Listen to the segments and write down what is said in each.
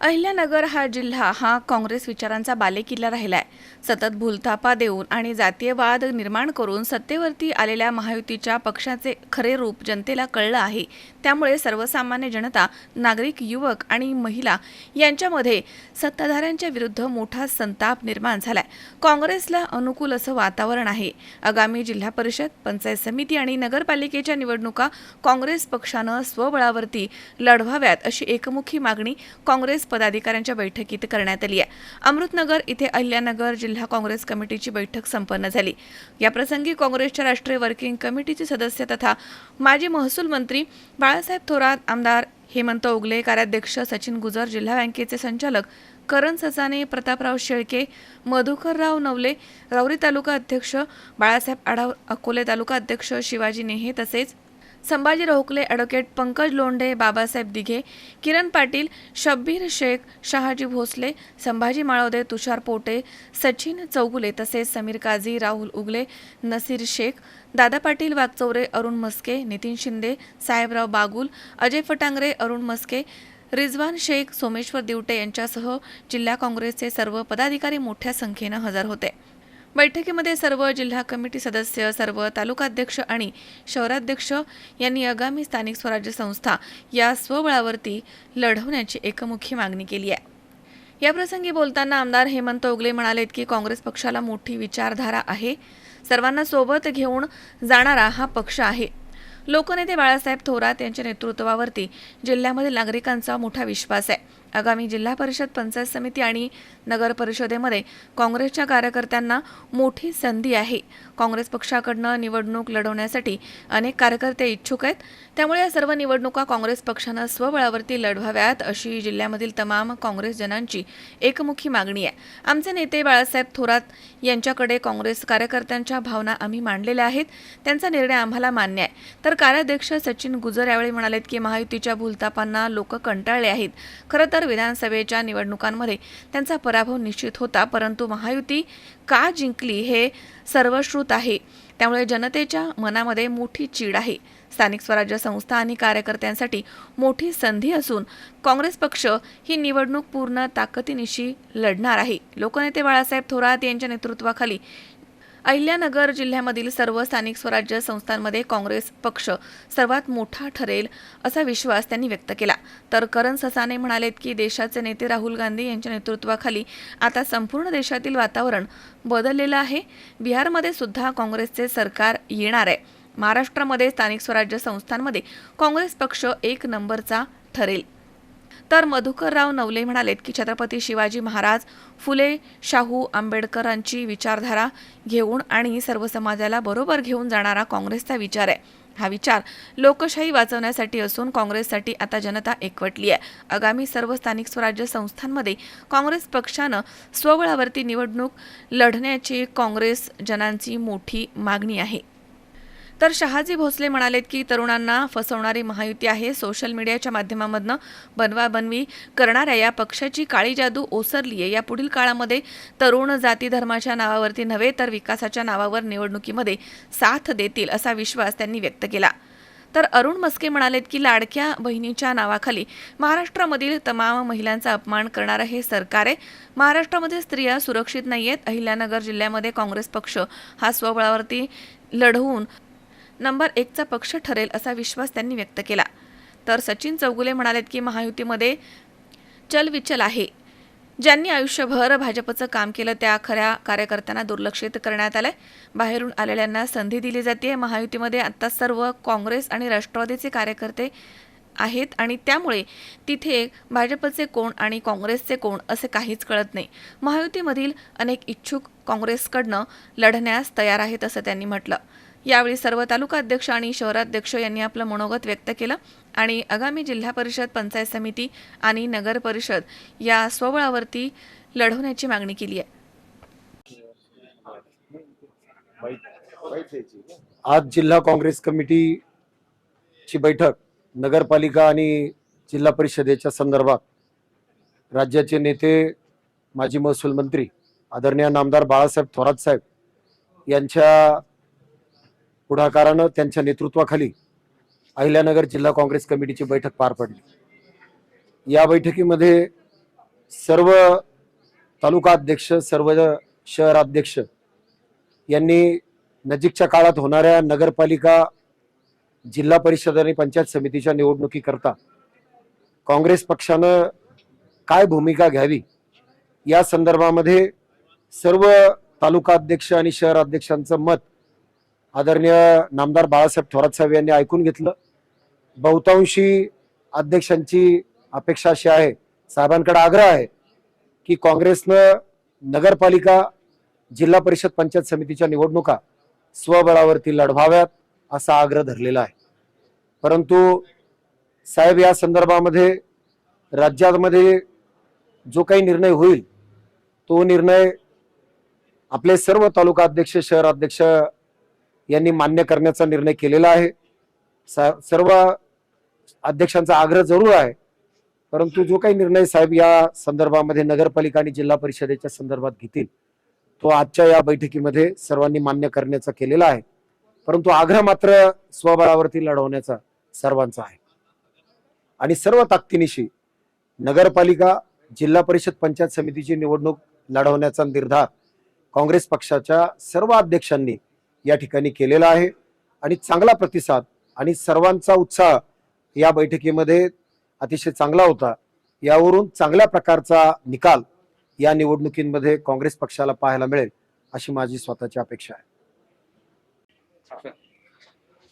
अहिल्यानगर हा जिल्हा हा काँग्रेस विचारांचा बालेकिल्ला राहिलाय. सतत भूलथापा देऊन आणि जातीयवाद निर्माण करून सत्तेवरती आलेल्या महायुतीच्या पक्षाचे खरे रूप जनतेला कळलं आहे. त्यामुळे सर्वसामान्य जनता नागरिक युवक आणि महिला यांच्यामध्ये सत्ताधाऱ्यांच्या विरुद्ध मोठा संताप निर्माण झालाय. काँग्रेसला अनुकूल असं वातावरण आहे. आगामी जिल्हा परिषद पंचायत समिती आणि नगरपालिकेच्या निवडणुका काँग्रेस पक्षानं स्वबळावरती लढवाव्यात अशी एकमुखी मागणी काँग्रेस पदाधिकाऱ्यांच्या बैठकीत करण्यात आली आहे. अमृतनगर इथे अहिल्यानगर जिल्हा काँग्रेस कमिटीची बैठक संपन्न झाली. याप्रसंगी काँग्रेसच्या राष्ट्रीय वर्किंग कमिटीचे सदस्य तथा माजी महसूल मंत्री बाळासाहेब थोरात आमदार हेमंत ओगले कार्याध्यक्ष सचिन गुजर जिल्हा बँकेचे संचालक करण ससाने प्रतापराव शेळके मधुकरराव नवले रावरी तालुका अध्यक्ष बाळासाहेब आढाव अकोले तालुका अध्यक्ष शिवाजी नेहे तसेच संभाजी रोहकले ॲडव्होकेट पंकज लोंढे बाबासाहेब दिघे किरण पाटील शब्बीर शेख शहाजी भोसले संभाजी माळवदे तुषार पोटे सचिन चौगुले तसेच समीर काझी राहुल उगले नसीर शेख दादा पाटील वागचौरे अरुण मस्के नितीन शिंदे साहेबराव बागुल अजय फटांगरे अरुण मस्के रिझवान शेख सोमेश्वर दिवटे यांच्यासह जिल्हा काँग्रेसचे सर्व पदाधिकारी मोठ्या संख्येनं हजर होते. बैठकीमध्ये सर्व जिल्हा कमिटी सदस्य सर्व तालुकाध्यक्ष आणि शहराध्यक्ष यांनी आगामी स्थानिक स्वराज्य संस्था या स्वबळावरती लढवण्याची एकमुखी मागणी केली आहे. याप्रसंगी बोलताना आमदार हेमंत ओगले म्हणालेत की काँग्रेस पक्षाला मोठी विचारधारा आहे. सर्वांना सोबत घेऊन जाणारा हा पक्ष आहे. लोकनेते बाळासाहेब थोरात यांच्या नेतृत्वावरती जिल्ह्यामधील नागरिकांचा मोठा विश्वास आहे. आगामी जिल्हा परिषद पंचायत समिती आणि नगर परिषदेमध्ये काँग्रेसच्या कार्यकर्त्यांना मोठी संधी आहे. काँग्रेस पक्षाकडनं निवडणूक लढवण्यासाठी अनेक कार्यकर्ते इच्छुक आहेत. त्यामुळे या सर्व निवडणुका काँग्रेस पक्षानं स्वबळावरती लढवाव्यात अशी जिल्ह्यामधील तमाम काँग्रेसजनांची एकमुखी मागणी आहे. आमचे नेते बाळासाहेब थोरात यांच्याकडे काँग्रेस कार्यकर्त्यांच्या भावना आम्ही मांडलेल्या आहेत. त्यांचा निर्णय आम्हाला मान्य आहे. तर कार्याध्यक्ष सचिन गुजर यावेळी म्हणालेत की महायुतीच्या भूलतापांना लोक कंटाळले आहेत. खरं तर विधानसभेच्या निवडणुकांमध्ये त्यांचा पराभव निश्चित होता परंतु महायुती का जिंकली हे सर्वश्रुत आहे. त्यामुळे जनतेच्या मनामध्ये मोठी चीड आहे. स्थानिक स्वराज्य संस्था आणि कार्यकर्त्यांसाठी मोठी संधी असून काँग्रेस पक्ष ही निवडणूक पूर्ण ताकदीनिशी लढणार आहे. लोकनेते बाळासाहेब थोरात यांच्या नेतृत्वाखाली अहिल्यानगर जिल्ह्यामधील सर्व स्थानिक स्वराज्य संस्थांमध्ये काँग्रेस पक्ष सर्वात मोठा ठरेल असा विश्वास त्यांनी व्यक्त केला. तर करण ससाने म्हणालेत की देशाचे नेते राहुल गांधी यांच्या नेतृत्वाखाली आता संपूर्ण देशातील वातावरण बदललेलं आहे. बिहारमध्ये सुद्धा काँग्रेसचे सरकार येणार आहे. महाराष्ट्रामध्ये स्थानिक स्वराज्य संस्थांमध्ये काँग्रेस पक्ष एक नंबरचा ठरेल. तर मधुकरराव नवले म्हणालेत की छत्रपती शिवाजी महाराज फुले शाहू आंबेडकरांची विचारधारा घेऊन आणि सर्व समाजाला बरोबर घेऊन जाणारा काँग्रेसचा विचार आहे. हा विचार लोकशाही वाचवण्यासाठी असून काँग्रेससाठी आता जनता एकवटली आहे. आगामी सर्व स्थानिक स्वराज्य संस्थांमध्ये काँग्रेस पक्षानं स्वबळावरती निवडणूक लढण्याची काँग्रेस जनांची मोठी मागणी आहे. तर शहाजी भोसले म्हणालेत की तरुणांना फसवणारी महायुती आहे. सोशल मीडियाच्या माध्यमामधनं बनवाबनवी करणाऱ्या या पक्षाची काळी जादू ओसरली आहे. या पुढील काळामध्ये तरुण जाती धर्माच्या नावावरती नव्हे तर विकासाच्या नावावर निवडणुकीमध्ये साथ देतील असा विश्वास त्यांनी व्यक्त केला. तर अरुण मस्के म्हणालेत की लाडक्या बहिणीच्या नावाखाली महाराष्ट्रामधील तमाम महिलांचा अपमान करणारं हे सरकार आहे. महाराष्ट्रामध्ये स्त्रिया सुरक्षित नाही आहेत अहिल्यानगर जिल्ह्यामध्ये काँग्रेस पक्ष हा स्वबळावरती लढवून नंबर एकचा पक्ष ठरेल असा विश्वास त्यांनी व्यक्त केला. तर सचिन चौगुले म्हणालेत की महायुतीमध्ये चलविचल आहे. ज्यांनी आयुष्यभर भाजपचं काम केलं त्या खऱ्या कार्यकर्त्यांना दुर्लक्षित करण्यात आलंय. बाहेरून आलेल्यांना संधी दिली जाते महायुतीमध्ये आता सर्व काँग्रेस आणि राष्ट्रवादीचे कार्यकर्ते आहेत आणि त्यामुळे तिथे भाजपचे कोण आणि काँग्रेसचे कोण असे काहीच कळत नाही. महायुतीमधील अनेक इच्छुक काँग्रेसकडनं लढण्यास तयार आहेत असं त्यांनी म्हटलं. यावेळी सर्व तालुका अध्यक्ष आणि शहराध्यक्ष यांनी आपलं मनोगत व्यक्त केलं आणि आगामी जिल्हा परिषद पंचायत समिती आणि नगर परिषद या स्वबळावरती लढवण्याची मागणी केली आहे. आज जिल्हा काँग्रेस कमिटीची बैठक नगरपालिका आणि जिल्हा परिषदेच्या संदर्भात राज्याचे नेते माजी महसूल मंत्री आदरणीय नामदार बाळासाहेब थोरात साहेब यांच्या पुढाकारानं त्यांच्या नेतृत्वाखाली अहिल्यानगर जिल्हा काँग्रेस कमिटीची बैठक पार पडली. या बैठकीमध्ये सर्व तालुका अध्यक्ष सर्व शहराध्यक्ष यांनी नजीकच्या काळात होणाऱ्या नगरपालिका जिल्हा परिषद आणि पंचायत समितीच्या निवडणुकीकरता काँग्रेस पक्षानं काय भूमिका घ्यावी? या संदर्भामध्ये सर्व तालुका अध्यक्ष आणि शहराध्यक्षांचं मत आदरणीय नामदार बाळासाहेब थोरात साहेब यांनी ऐकून घेतलं. बहुतांशी अध्यक्षांची अपेक्षा अशी आहे साहेबांकडे आग्रह आहे की काँग्रेसनं नगरपालिका जिल्हा परिषद पंचायत समितीच्या निवडणुका स्वबळावरती लढवाव्यात असा आग्रह धरलेला आहे. परंतु साहेब या संदर्भामध्ये राज्यामध्ये जो काही निर्णय होईल तो निर्णय आपले सर्व तालुका अध्यक्ष शहर अध्यक्ष यांनी मान्य करण्याचा निर्णय केलेला आहे. सर्व अध्यक्षांचा आग्रह जरूर आहे. परंतु जो काही निर्णय साहेब या संदर्भामध्ये नगरपालिका आणि जिल्हा परिषदेच्या संदर्भात घेतील तो आजच्या या बैठकीमध्ये सर्वांनी मान्य करण्याचा केलेला आहे. परंतु आग्रह मात्र स्वबळावरती लढवण्याचा सर्वांचा आहे. आणि सर्व ताकदीनिशी नगरपालिका जिल्हा परिषद पंचायत समितीची निवडणूक लढवण्याचा निर्धार काँग्रेस पक्षाच्या सर्व अध्यक्षांनी या ठिकाणी केलेला आहे. आणि चांगला प्रतिसाद आणि सर्वांचा उत्साह या बैठकीमध्ये अतिशय चांगला होता. यावरून चांगल्या प्रकारचा निकाल या निवडणुकीमध्ये काँग्रेस पक्षाला पाहायला मिळेल अशी माझी स्वतःची अपेक्षा आहे.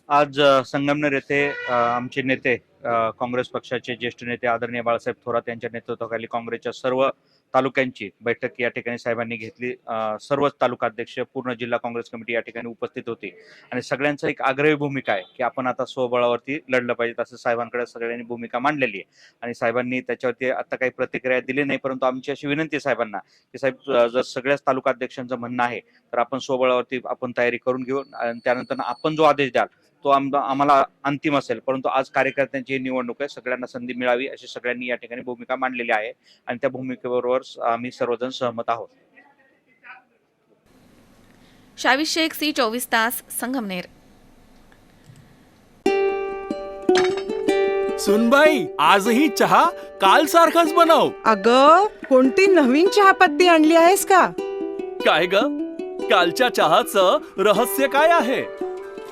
आज संगमनेर येथे आमचे नेते काँग्रेस पक्षाचे ज्येष्ठ नेते आदरणीय बाळासाहेब थोरात यांच्या नेतृत्वाखाली काँग्रेसच्या सर्व तालुक्यांची बैठक या ठिकाणी साहेबांनी घेतली. सर्वच तालुका अध्यक्ष पूर्ण जिल्हा काँग्रेस कमिटी या ठिकाणी उपस्थित होती. आणि सगळ्यांचा एक आग्रही भूमिका आहे की आपण आता स्वबळावरती लढलं पाहिजे असं साहेबांकडे सगळ्यांनी भूमिका मांडलेली आहे. आणि साहेबांनी त्याच्यावरती आता काही प्रतिक्रिया दिली नाही परंतु आमची अशी विनंती आहे साहेबांना की साहेब जर सगळ्याच तालुका अध्यक्षांचं म्हणणं आहे तर आपण स्वबळावरती आपण तयारी करून घेऊ. आणि त्यानंतर आपण जो आदेश द्याल तो आम- आम्हाला अंतिम असेल. परंतु आज कार्यकर्त्यांची ही निवडणूक आहे सगळ्यांना संधी मिळावी अशी सगळ्यांनी या ठिकाणी भूमिका मांडलेली आहे आणि त्या भूमिकेबरोबर आम्ही सर्वजण सहमत आहोत. शावी शेख सी चोवीस तास संगमनेर. सुनबाई आजही चहा काल सारखाच बनव. अग कोणती नवीन चहापत्ती आणली आहेस का? काय ग? कालच्या चहाचं रहस्य काय आहे?